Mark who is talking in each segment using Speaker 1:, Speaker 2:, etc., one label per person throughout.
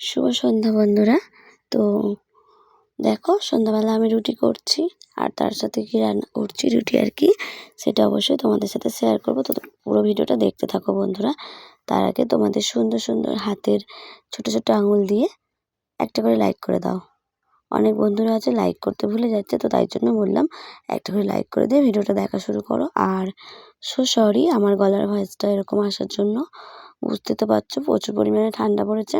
Speaker 1: শুভ সন্ধ্যা বন্ধুরা। তো দেখো, সন্ধ্যাবেলা আমি রুটি করছি, আর তার সাথে কি রান্না, করছি রুটি আর কি, সেটা অবশ্যই তোমাদের সাথে শেয়ার করব। তো পুরো ভিডিওটা দেখতে থাকো বন্ধুরা। তার আগে তোমাদের সুন্দর সুন্দর হাতের ছোট ছোট আঙুল দিয়ে একটা করে লাইক করে দাও। অনেক বন্ধুরা আছে লাইক করতে ভুলে যাচ্ছে, তো তাই জন্য বললাম একটা করে লাইক করে দিয়ে ভিডিওটা দেখা শুরু করো। আর সো সরি আমার গলার ভয়েসটা এরকম আসার জন্য, বুঝতে তো পারছ, প্রচুর পরিমাণে ঠান্ডা পড়েছে।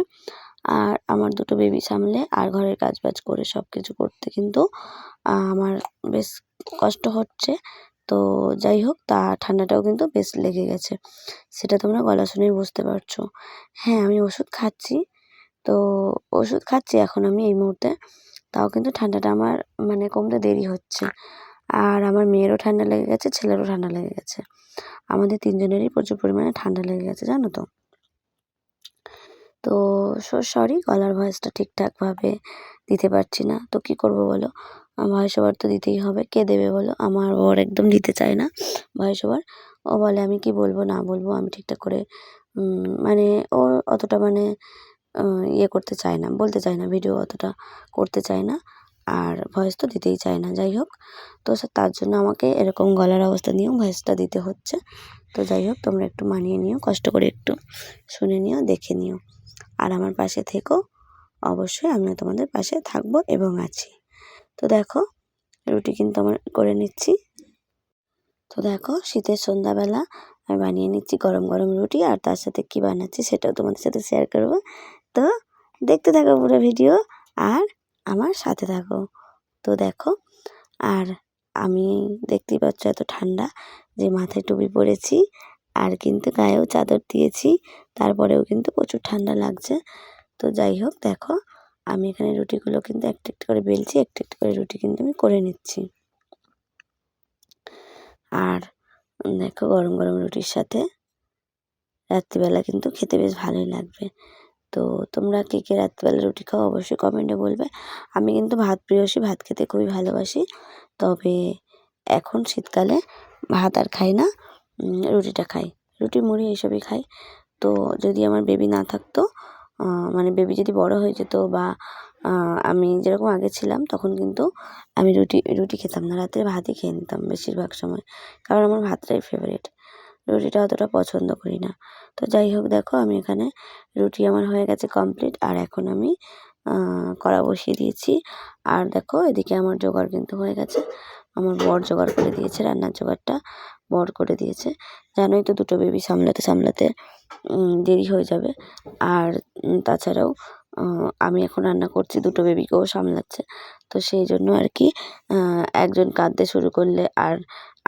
Speaker 1: আর আমার দুটো বেবি সামলে আর ঘরের কাজ বাজ করে সব কিছু করতে। কিন্তু আমার বেশ কষ্ট হচ্ছে। তো যাই হোক, তা ঠান্ডাটাও কিন্তু বেশ লেগে গেছে। সেটা তোমরা গলা শুনেই বুঝতে পারছ। হ্যাঁ আমি ওষুধ খাচ্ছি। তো ওষুধ খাচ্ছি এখন আমি এই মুহূর্তে। তাও কিন্তু ঠান্ডাটা আমার মানে কমতে দেরি হচ্ছে। আর আমার মেয়েরও ঠান্ডা লেগে গেছে, ছেলেরও ঠান্ডা লেগে গেছে। আমাদের তিনজনেরই প্রচুর পরিমাণে ঠান্ডা লেগে গেছে, জানো তো? তো সরি গলার ভয়েসটা ঠিকঠাকভাবে দিতে পারছি না। তো কী করব বলো? ভয়েস ওভার তো দিতেই হবে। কে দেবে বলো? আমার বর একদম দিতে চায় না ভয়েস ওভার ও বলে, আমি কি বলব, না বলব, আমি ঠিকঠাক করে মানে ও অতটা মানে ইয়ে করতে চায় না, বলতে চায় না ভিডিও অতটা করতে চায় না। আর ভয়েস তো দিতেই চায় না, যাই হোক। তো তার জন্য আমাকে এরকম গলার অবস্থা নিয়েও ভয়েসটা দিতে হচ্ছে। তো যাই হোক, তোমরা একটু মানিয়ে নিও, কষ্ট করে একটু শুনে নিও, দেখে নিও। আর আমার পাশে থেকো। অবশ্যই আমিও তোমাদের পাশে থাকব এবং আছি। তো দেখো, রুটি কিন্তু আমার করে নিচ্ছি। তো দেখো, শীতের সন্ধ্যাবেলা আমি বানিয়ে নিচ্ছি গরম গরম রুটি আর তার সাথে কী বানাচ্ছি সেটাও তোমাদের সাথে শেয়ার করব। তো দেখতে থাকো পুরো ভিডিও আর আমার সাথে থাকো। তো দেখো, আর আমি দেখতেই পাচ্ছ এত ঠান্ডা যে মাথায় টুপি পরেছি। আর কিন্তু গায়েও চাদর দিয়েছি, তারপরেও কিন্তু প্রচুর ঠান্ডা লাগছে। তো যাই হোক, দেখো, আমি এখানে রুটিগুলো কিন্তু একটা একটা করে বেলছি, একটা একটা করে রুটি কিন্তু আমি করে নিচ্ছি। আর দেখো, গরম গরম রুটির সাথে রাত্রিবেলা কিন্তু খেতে বেশ ভালোই লাগবে। তো তোমরা কে কে রাত্রিবেলা রুটি খাও অবশ্যই কমেন্টে বলবে। আমি কিন্তু ভাত, প্রিয়সী ভাত খেতে খুবই ভালোবাসি। তবে এখন শীতকালে ভাত আর খাই না। রুটিটা খাই। রুটি, মুড়ি এইসবই খাই। তো যদি আমার বেবি না থাকতো মানে বেবি যদি বড় হয়ে যেত বা আমি যেরকম আগে ছিলাম, তখন কিন্তু আমি রুটি রুটি খেতাম না। রাত্রে ভাতই খেয়ে নিতাম বেশিরভাগ সময়। কারণ আমার ভাতটাই ফেভারিট রুটিটা অতটা পছন্দ করি না। তো যাই হোক, দেখো আমি এখানে রুটি আমার হয়ে গেছে কমপ্লিট আর এখন আমি কড়া বসিয়ে দিয়েছি। আর দেখো এদিকে আমার জোগাড় কিন্তু হয়ে গেছে। আমার বর জোগাড় করে দিয়েছে, রান্নার জোগাড়টা বর করে দিয়েছে। জানোই তো দুটো বেবি সামলাতে সামলাতে দেরি হয়ে যাবে। আর তাছাড়াও আমি এখন রান্না করছি, দুটো বেবিকেও সামলাচ্ছে। তো সেই জন্য আর কি একজন কাঁদতে শুরু করলে আর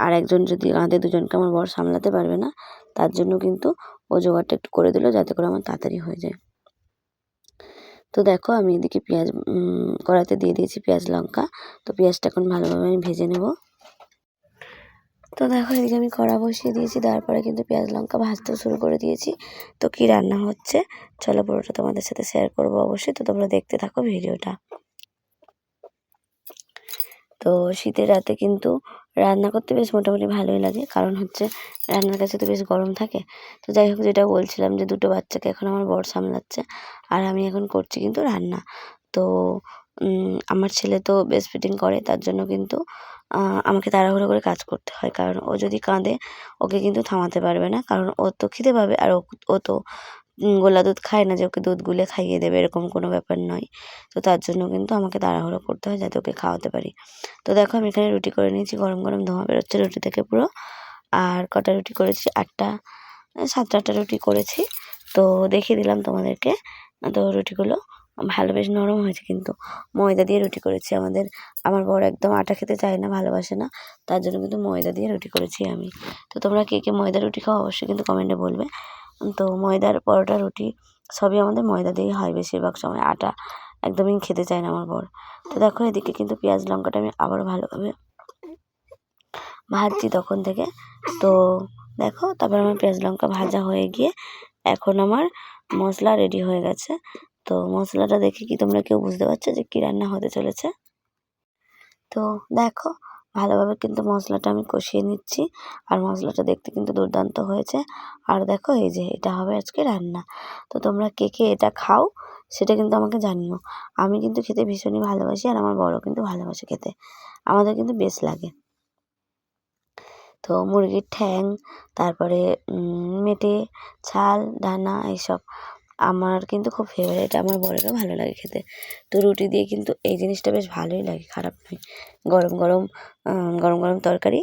Speaker 1: আর একজন যদি কাঁদে, দুজনকে আমার বর সামলাতে পারবে না। তার জন্য কিন্তু ও জোগাড়টা একটু করে দিল, যাতে করে আমার তাড়াতাড়ি হয়ে যায়। তো দেখো আমি এদিকে পেঁয়াজ কড়াতে দিয়ে দিয়েছি পেঁয়াজ লঙ্কা। তো পেঁয়াজটা এখন ভালোভাবে আমি ভেজে নেব। তো দেখো এদিকে আমি কড়া বসিয়ে দিয়েছি তারপরে কিন্তু পেঁয়াজ লঙ্কা ভাজতে শুরু করে দিয়েছি। তো কি রান্না হচ্ছে? চলো পুরোটা তোমাদের সাথে শেয়ার করব অবশ্যই। তো তোমরা দেখতে থাকো ভিডিওটা। তো শীতের রাতে কিন্তু রান্না করতে বেশ মোটামুটি ভালোই লাগে। কারণ হচ্ছে রান্নার কাছে তো বেশ গরম থাকে। তো যাই হোক, যেটা বলছিলাম যে দুটো বাচ্চাকে এখন আমার বর সামলাচ্ছে আর আমি এখন করছি কিন্তু রান্না। তো আমার ছেলে তো বেস্ট ফিটিং করে, তার জন্য কিন্তু আমাকে তাড়াহুড়ো করে কাজ করতে হয়। কারণ ও যদি কাঁদে, ওকে কিন্তু থামাতে পারবে না। কারণ ও তো খিদে পাবে আর ও তো গোলা দুধ খায় না যে ওকে দুধ গুলে খাইয়ে দেবে, এরকম কোনো ব্যাপার নয়। তো তার জন্য কিন্তু আমাকে তাড়াহুড়ো করতে হয় যাতে ওকে খাওয়াতে পারি। তো দেখো আমি এখানে রুটি করে নিয়েছি, গরম গরম ধোঁয়া বেরোচ্ছে রুটি থেকে পুরো। আর কটা রুটি করেছি? আটটা সাতটা আটটা রুটি করেছি। তো দেখিয়ে দিলাম তোমাদেরকে। তো রুটিগুলো ভালো বেশ নরম হয়েছে কিন্তু। ময়দা দিয়ে রুটি করেছি আমাদের। আমার বর একদম আটা খেতে চায় না, ভালোবাসে না। তার জন্য কিন্তু ময়দা দিয়ে রুটি করেছি আমি। তো তোমরা কে কে ময়দা রুটি খাও অবশ্যই কিন্তু কমেন্টে বলবে। তো ময়দার পরোটা, রুটি সবই আমাদের ময়দা দিয়েই হয় বেশিরভাগ সময়। আটা একদমই খেতে চায় না আমার বর। তো দেখো এদিকে কিন্তু পেঁয়াজ লঙ্কাটা আমি আবারও ভালোভাবে ভাজছি তখন থেকে। তো দেখো তারপর আমার পেঁয়াজ লঙ্কা ভাজা হয়ে গিয়ে এখন আমার মশলা রেডি হয়ে গেছে। তো মশলাটা দেখে কি তোমরা কেউ বুঝতে পারছ যে কী রান্না হতে চলেছে? তো দেখো ভালোভাবে কিন্তু মশলাটা আমি কষিয়ে নিচ্ছি। আর মশলাটা দেখতে কিন্তু দুর্দান্ত হয়েছে। আর দেখো, এই যে এটা হবে আজকে রান্না। তো তোমরা কে কে এটা খাও, সেটা কিন্তু আমাকে জানিও। আমি কিন্তু খেতে ভীষণই ভালোবাসি আর আমার বড় কিন্তু ভালোবাসে খেতে। আমাদের কিন্তু বেশ লাগে। তো মুরগির ঠ্যাং, তারপরে মেটে, ছাল ডানা এইসব। আমার কিন্তু খুব ফেভারিট আমার বরেরও ভালো লাগে খেতে। তো রুটি দিয়ে কিন্তু এই জিনিসটা বেশ ভালোই লাগে, খারাপ নয়। গরম গরম গরম গরম তরকারি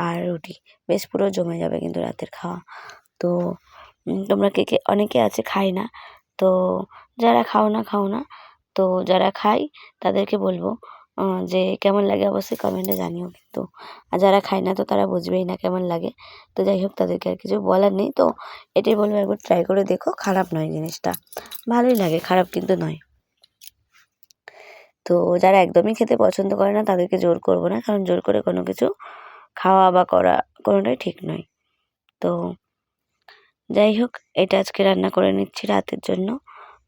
Speaker 1: আর রুটি, বেশ পুরো জমে যাবে কিন্তু রাতের খাওয়া। তো তোমরা কে কে, অনেকে আছে খায় না, তো যারা খাও না খাও না। তো যারা খাই তাদেরকে বলব যে কেমন লাগে অবশ্যই কমেন্টে জানিও কিন্তু। আর যারা খায় না তো তারা বুঝবেই না কেমন লাগে। তো যাই হোক তাদেরকে আর কিছু বলার নেই। তো এটাই বলব, একবার ট্রাই করে দেখো, খারাপ নয় জিনিসটা। ভালোই লাগে, খারাপ কিন্তু নয়। তো যারা একদমই খেতে পছন্দ করে না, তাদেরকে জোর করব না, কারণ জোর করে কোনো কিছু খাওয়া বা করা কোনোটাই ঠিক নয়। তো যাই হোক, এটা আজকে রান্না করে নিচ্ছি রাতের জন্য।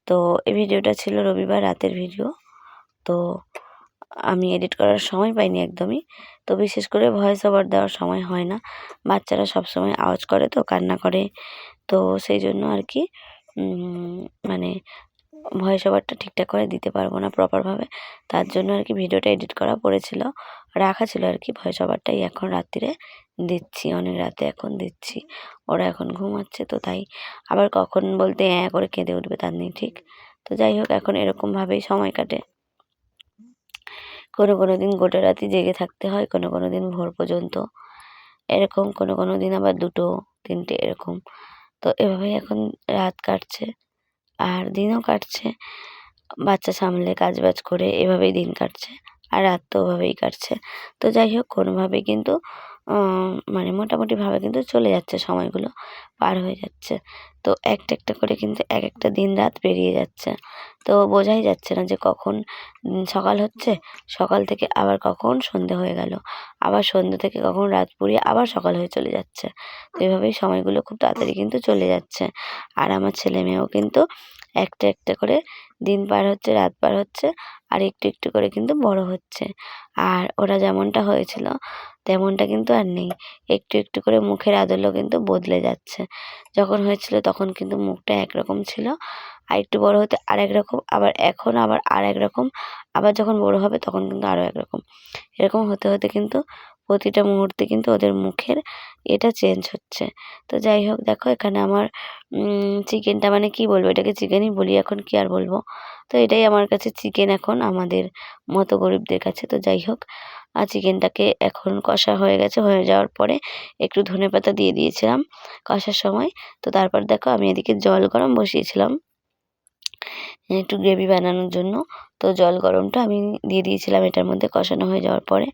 Speaker 1: তো এই ভিডিওটা ছিল রবিবার রাতের ভিডিও। তো আমি এডিট করার সময় পাইনি একদমই। তো বিশেষ করে ভয়েস ওভার দেওয়ার সময় হয় না। বাচ্চারা সব সময় আওয়াজ করে তো, কান্না করে। তো সেই জন্য আর কি মানে ভয়েস ওভারটা ঠিকঠাক করে দিতে পারব না প্রপারভাবে তার জন্য আর কি ভিডিওটা এডিট করা পড়েছিল। রাখা ছিল আর কি ভয়েস ওভারটাই এখন রাত্রিরে দিচ্ছি, অনেক রাতে এখন দিচ্ছি। ওরা এখন ঘুমাচ্ছে তো তাই। আবার কখন বলতে অ্যাঁ করে কেঁদে উঠবে তার নেই ঠিক। তো যাই হোক, এখন এরকমভাবেই সময় কাটে। কোনো কোনো দিন গোটা রাতি জেগে থাকতে হয়, কোনো কোনো দিন ভোর পর্যন্ত। এরকম, কোনো কোনো দিন আবার দুটো, তিনটে, এরকম। তো এভাবেই এখন রাত কাটছে, আর দিনও কাটছে। বাচ্চা সামলে কাজ বাজ করে এভাবেই দিন কাটছে, আর রাত তো ওভাবেই কাটছে। তো যাই হোক, কোনোভাবেই কিন্তু মানে মোটামুটিভাবে কিন্তু চলে যাচ্ছে, সময়গুলো পার হয়ে যাচ্ছে। তো একটা একটা করে কিন্তু এক একটা দিন রাত পেরিয়ে যাচ্ছে। তো বোঝাই যাচ্ছে না যে কখন সকাল হচ্ছে, সকাল থেকে আবার কখন সন্ধে হয়ে গেল। আবার সন্ধে থেকে কখন রাত পুড়িয়ে আবার সকাল হয়ে চলে যাচ্ছে। তো এভাবেই সময়গুলো খুব তাড়াতাড়ি কিন্তু চলে যাচ্ছে। আর আমার ছেলে মেয়েও কিন্তু একটা একটা করে দিন পার হচ্ছে, রাত পার হচ্ছে, আর একটু একটু করে কিন্তু বড় হচ্ছে। আর ওরা যেমনটা হয়েছিল, তেমনটা কিন্তু আর নেই। একটু একটু করে মুখের আদলও কিন্তু বদলে যাচ্ছে। যখন হয়েছিল তখন কিন্তু মুখটা একরকম ছিল। আর একটু বড় হতে আর এক রকম, আবার এখন আবার আর এক রকম, আবার যখন বড় হবে তখন কিন্তু আরও এক রকম। এরকম হতে হতে কিন্তু প্রতিটা মুহূর্তে কিন্তু ওদের মুখের এটা চেঞ্জ হচ্ছে। তো যাই হোক, দেখো এখানে আমার চিকেনটা মানে কি বলব? এটাকে চিকেনই বলি, এখন কি আর বলব? তো এটাই আমার কাছে চিকেন এখন আমাদের মতো গরিবদের কাছে। তো যাই হোক আর চিকেনটাকে এখন কষা হয়ে গেছে। হয়ে যাওয়ার পরে একটু ধনে পাতা দিয়ে দিয়েছিলাম কষার সময়। তো তারপর দেখো আমি এদিকে জল গরম বসিয়েছিলাম। একটু গ্রেভি বানানোর জন্য। তো জল গরমটা আমি দিয়ে দিয়েছিলাম, এটার মধ্যে কষানো হয়ে যাওয়ার পরে।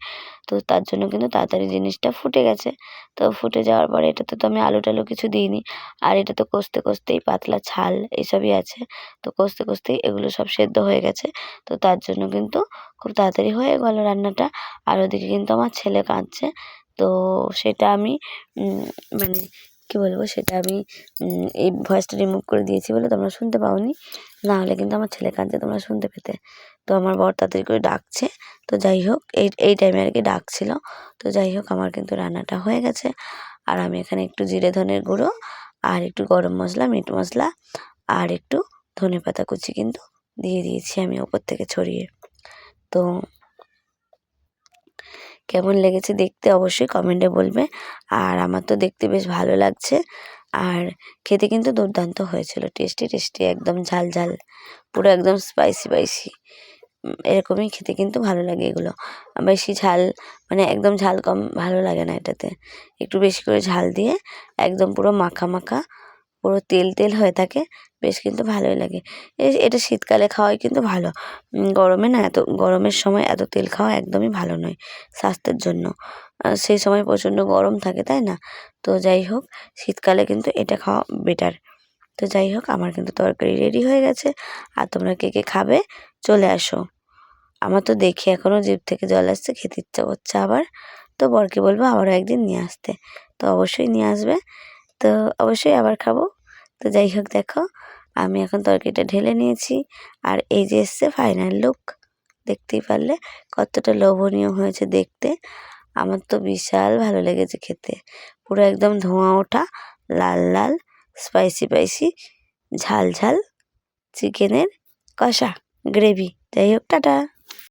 Speaker 1: তো তার জন্য কিন্তু তাড়াতাড়ি জিনিসটা ফুটে গেছে। তো ফুটে যাওয়ার পরে এটাতে তো আমি আলু টালু কিছু দিইনি। আর এটা তো কষতে কষতেই পাতলা ছাল এসবই আছে। তো কষতে কষতেই এগুলো সব সেদ্ধ হয়ে গেছে। তো তার জন্য কিন্তু খুব তাড়াতাড়ি হয়ে গেল রান্নাটা। আর ওদিকে কিন্তু আমার ছেলে কাঁদছে। তো সেটা আমি মানে কী বলব, সেটা আমি এই ভয়েসটা রিমুভ করে দিয়েছি বলে তোমরা শুনতে পাওনি। না হলে কিন্তু আমার ছেলে কাঁদছে তোমরা শুনতে পেতে। তো আমার বর তাড়াতাড়ি করে ডাকছে। তো যাই হোক, এই এই টাইমে আর কি ডাকছিল। তো যাই হোক, আমার কিন্তু রান্নাটা হয়ে গেছে। আর আমি এখানে একটু জিরে ধনের গুঁড়ো, আর একটু গরম মশলা, মিট মশলা, আর একটু ধনে পাতা কুচি কিন্তু দিয়ে দিয়েছি আমি ওপর থেকে ছড়িয়ে। তো কেমন লেগেছে দেখতে অবশ্যই কমেন্টে বলবে। আর আমার তো দেখতে বেশ ভালো লাগছে। আর খেতে কিন্তু দুর্দান্ত হয়েছিল। টেস্টি টেস্টি একদম ঝাল ঝাল। পুরো একদম স্পাইসি স্পাইসি এরকমই খেতে কিন্তু ভালো লাগে এগুলো। বেশি ঝাল মানে একদম ঝাল কম ভালো লাগে না এটাতে। একটু বেশি করে ঝাল দিয়ে একদম পুরো মাখা মাখা, পুরো তেল তেল হয়ে থাকে। বেশ কিন্তু ভালোই লাগে। এটা শীতকালে খাওয়াই কিন্তু ভালো। গরমে না এত, গরমের সময় এত তেল খাওয়া একদমই ভালো নয় স্বাস্থ্যের জন্য। সেই সময় প্রচণ্ড গরম থাকে, তাই না? তো যাই হোক, শীতকালে কিন্তু এটা খাওয়া বেটার তো যাই হোক, আমার কিন্তু তরকারি রেডি হয়ে গেছে। আর তোমরা কে কে খাবে, চলে আসো। আমার তো দেখি এখনও জিভ থেকে জল আসছে, খেতে ইচ্ছা করছে আবার। তো বরকে বলব আবারও একদিন নিয়ে আসতে। তো অবশ্যই নিয়ে আসবে। তো অবশ্যই আবার খাব। তো যাই হোক, দেখো আমি এখন তরকারিটা ঢেলে নিয়েছি। আর এই যে এসছে ফাইনাল লুক দেখতেই পারলে কতটা লোভনীয় হয়েছে দেখতে। আমার তো বিশাল ভালো লেগেছে খেতে। পুরো একদম ধোঁয়া ওঠা, লাল লাল স্পাইসি স্পাইসি ঝাল ঝাল, চিকেনের কষা গ্রেভি যাই হোক, টাটা।